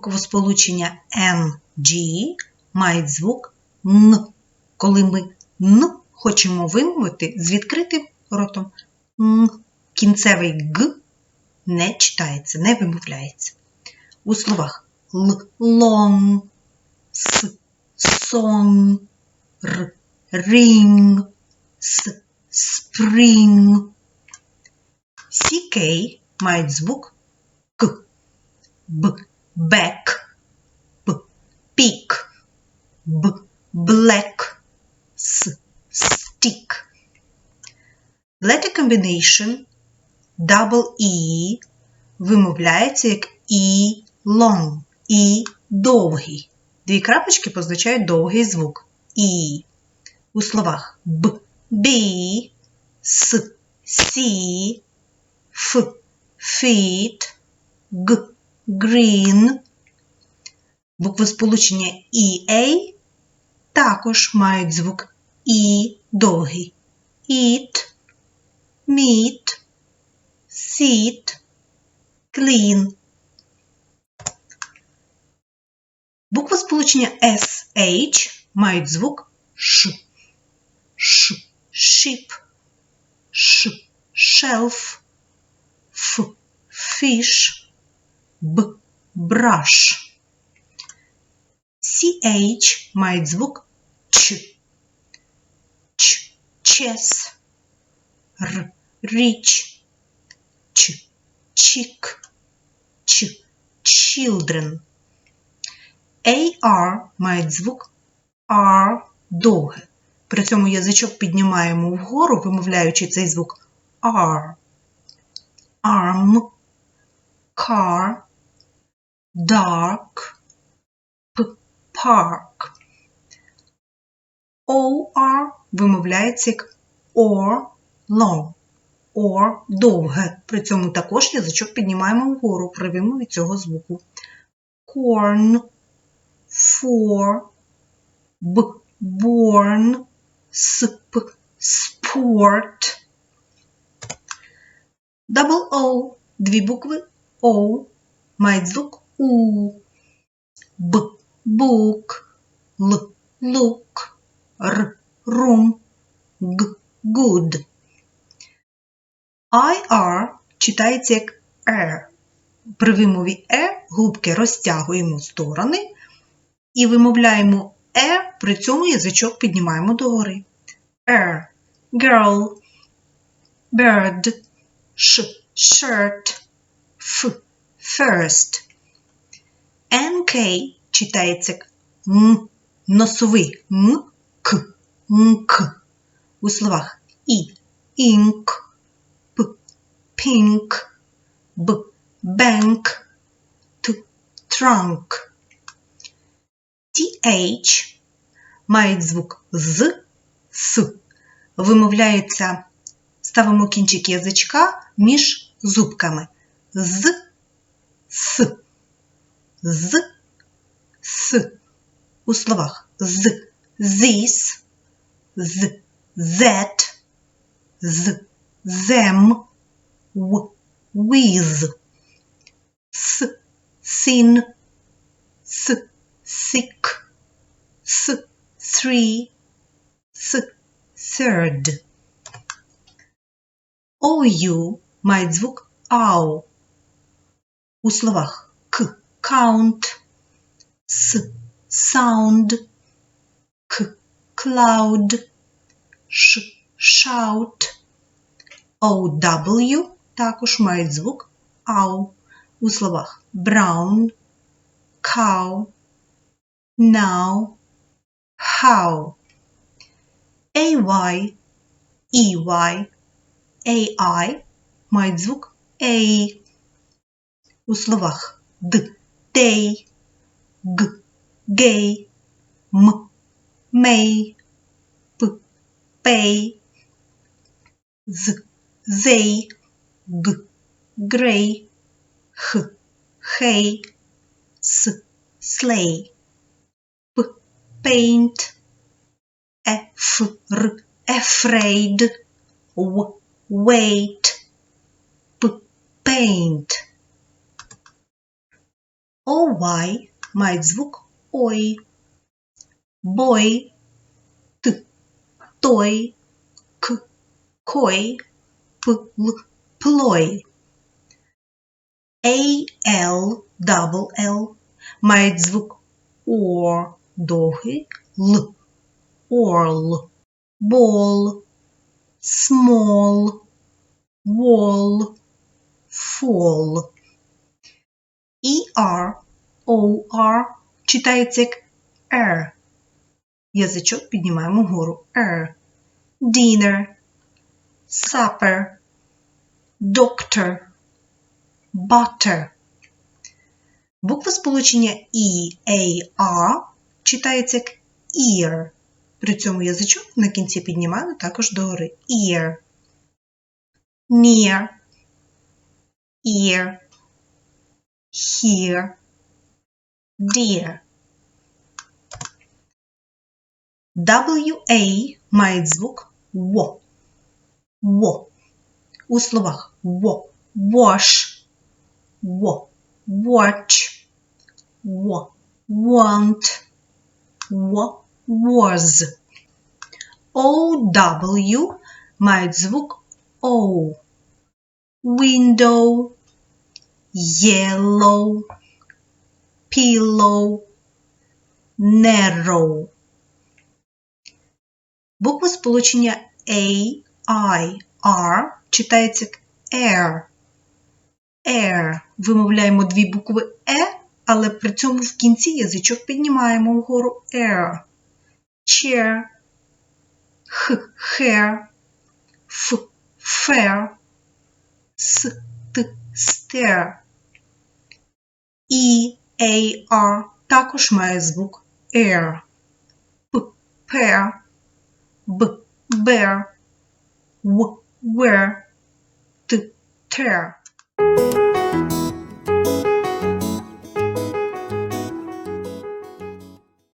Буквосполучення NG мають звук Н, коли ми Н хочемо вимовити з відкритим ротом. Н. Кінцевий Г не читається, не вимовляється. У словах Л, long, С, song, Р, ring, С, spring. CK мають звук К, Б, back, П, peak, Б, black, С, stick. Letter combination double E вимовляється як E long, E довгий. Дві крапочки позначають довгий звук E. У словах B, С, Сі, Ф, feet, Г, green. Буквосполучення EA також мають звук І довгий. Eat, meet, sit, clean. Буквосполучення SH мають звук Ш. Ш, sheep, Ш, shelf, Ф, fish, Б, brush. CH мають звук Ч. Ч, chess, Р, rich, Ч, chick, Ч, children. AR мають звук R довге. При цьому язичок піднімаємо вгору, вимовляючи цей звук R. Arm, dark, park. OR вимовляється як or long, or довге. При цьому також язичок піднімаємо вгору при вимові цього звуку. Corn, for, б, born, сп, sport. Double O, дві букви O мають звук У. Б, book, Л, look, Р, room, Г, good. IR читається як R. При вимові E губки розтягуємо в сторони і вимовляємо E, при цьому язичок піднімаємо догори. R, girl, bird, sh, shirt, f, first. NK читається М, носовий М, К, МК. У словах І, ink, П, pink, Б, bank, Т, trunk. TH мають звук з, с. Вимовляється, ставимо кінчик язичка між зубками. З, с, з, с. У словах з, this, з, that, з, them, в, with, с, sin, с, sick, с, three, с, third. OU мають звук ау. У словах к, count, с, sound, к, cloud, ш, shout. OW також мають звук ау. У словах brown, cow, now, how. AY, EY, AI мають звук A. У словах д, day, г, gay, м, may, п, pay, з, they, г, grey, х, hay, с, slay, п, paint, ф, р, afraid, в, wait, п, paint. OY мають звук ой. Бой, т, той, к, кой, п, л, плой. AL, double L мають звук О довгий Л. Орл, бол, small, wall, fall. ER, OR читається як R. Язичок піднімаємо вгору R. Dinner, supper, doctor, butter. Буква сполучення E, A, R читається як ear. При цьому язичок на кінці піднімаємо також догори. Ear. Near. Ear. Here. Dear. WA має звук ВО. ВО. У словах ВО. Wash. ВО. Watch. ВО. Want. ВО. Was. OW мають звук O. Window. Yellow. Pillow. Narrow. Буква сполучення A, I, R читається як air. Air. Вимовляємо дві букви Е, але при цьому в кінці язичок піднімаємо вгору air. Chair. Х, hair. Ф, fair. С, т, stare. E, A, R також має звук air. П, pair. Б, bear, В, where, Т, tear.